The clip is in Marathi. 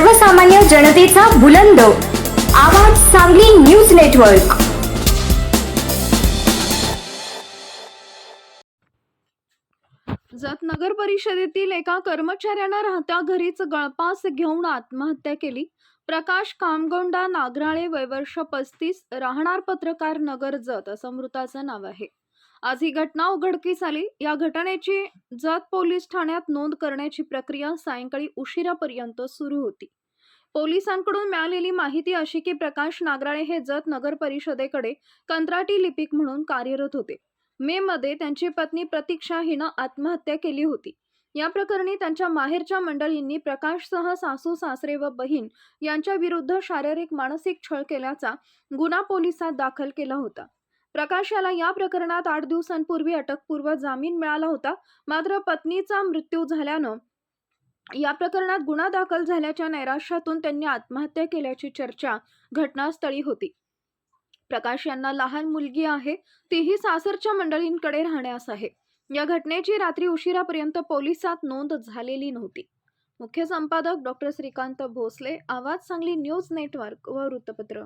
सर्वसामान्य जनतेचा बुलंद. आवाज सांगली न्यूज नेटवर्क. जत नगर परिषदेतील एका कर्मचाऱ्यानं राहत्या घरीच गळपास घेऊन आत्महत्या केली. प्रकाश कामगोंडा नागराळे वयवर्ष पस्तीस राहणार पत्रकार नगर जत असं मृताचं नाव आहे. आज ही घटना उघडकीस आली. या घटनेची जत पोलीस ठाण्यात नोंद करण्याची प्रक्रिया सायंकाळी उशिरापर्यंत सुरू होती. पोलिसांकडून मिळालेली माहिती अशी की प्रकाश नागराळे हे जत नगर परिषदेकडे कंत्राटी लिपिक म्हणून कार्यरत होते. मे मध्ये त्यांची पत्नी प्रतीक्षा हिनं आत्महत्या केली होती. या प्रकरणी त्यांच्या माहेरच्या मंडळींनी प्रकाशसह सासू सासरे व बहीण यांच्या विरुद्ध शारीरिक मानसिक छळ केल्याचा गुन्हा पोलिसात दाखल केला होता. प्रकाश याला या प्रकरणात आठ दिवसांपूर्वी अटकपूर्व जामीन मिळाला होता. मात्र पत्नीचा मृत्यू झाल्यानं या प्रकरणात गुन्हा दाखल झाल्याच्या नैराश्यातून त्यांनी आत्महत्या केल्याची चर्चा घटनास्थळी होती. प्रकाश यांना लहान मुलगी आहे. तीही सासरच्या मंडळींकडे राहण्यास आहे. या घटनेची रात्री उशिरापर्यंत पोलिसात नोंद झालेली नव्हती. मुख्य संपादक डॉक्टर श्रीकांत भोसले आवाज सांगली न्यूज नेटवर्क व वृत्तपत्र.